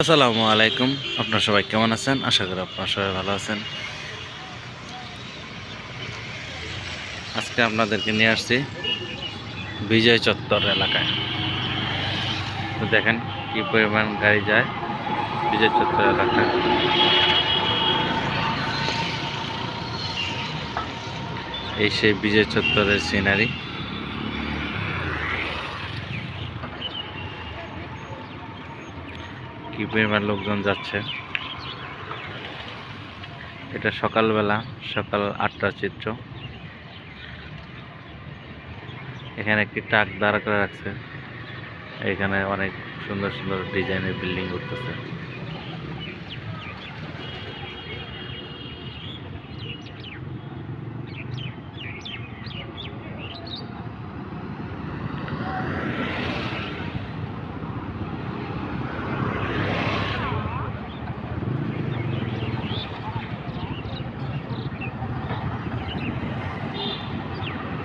আসসালামু আলাইকুম। আপনারা সবাই কেমন আছেন? আশা করি আপনারা সবাই ভালো আছেন। আজকে আপনাদেরকে নিয়ে আসছি বিজয় চত্বর এলাকায়। তো দেখেন কি পরিমাণ গাড়ি যায় বিজয় চত্বর এলাকায়। এই সেই বিজয় চত্বরের সিনারি কি পরিমাণ লোকজন যাচ্ছে? এটা সকালবেলা, সকাল আটটার চিত্র। এখানে একটি ট্রাক দাঁড় করে রাখছে। এখানে অনেক সুন্দর সুন্দর ডিজাইনের বিল্ডিং করতেছে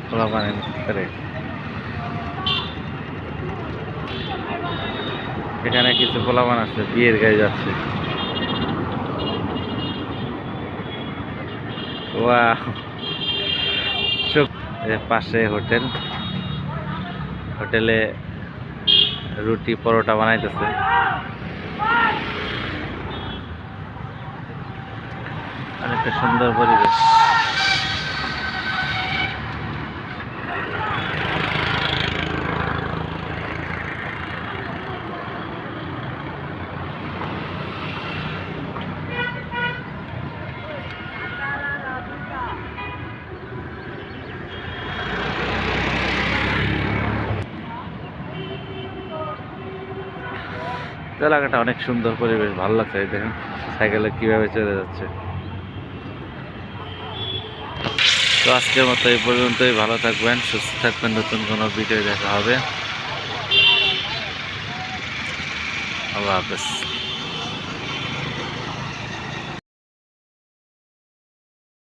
খোলা পানির ভিতরে এখানে কিছু পোলাপান আছে, বিয়ের গায়ে যাচ্ছে। পাশে হোটেল। হোটেলে রুটি পরোটা বানাইতেছে। অনেকটা সুন্দর পরিবেশ। এলাকাটা অনেক সুন্দর পরিবেশ, ভালো লাগছে দেখেন, সাইকেলে কীভাবে চলে যাচ্ছে। তো আজকের মতো এই পর্যন্তই, ভালো থাকবেন, সুস্থ থাকবেন, নতুন কোনো ভিডিও দেখা হবে। আল্লাহ হাফেজ।